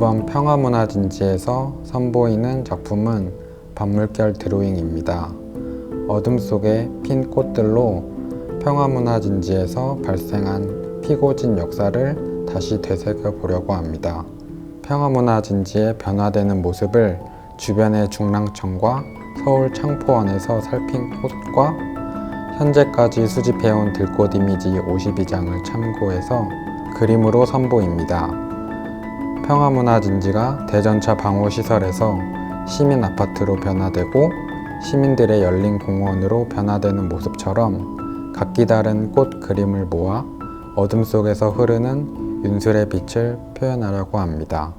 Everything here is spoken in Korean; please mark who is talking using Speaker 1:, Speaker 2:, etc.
Speaker 1: 이번 평화문화진지에서 선보이는 작품은 밤물결 드로잉입니다. 어둠 속의 핀 꽃들로 평화문화진지에서 발생한 피고진 역사를 다시 되새겨 보려고 합니다. 평화문화진지의 변화되는 모습을 주변의 중랑천과 서울 창포원에서 살핀 꽃과 현재까지 수집해온 들꽃 이미지 52장을 참고해서 그림으로 선보입니다. 평화문화진지가 대전차 방호시설에서 시민 아파트로 변화되고 시민들의 열린 공원으로 변화되는 모습처럼 각기 다른 꽃 그림을 모아 어둠 속에서 흐르는 윤술의 빛을 표현하려고 합니다.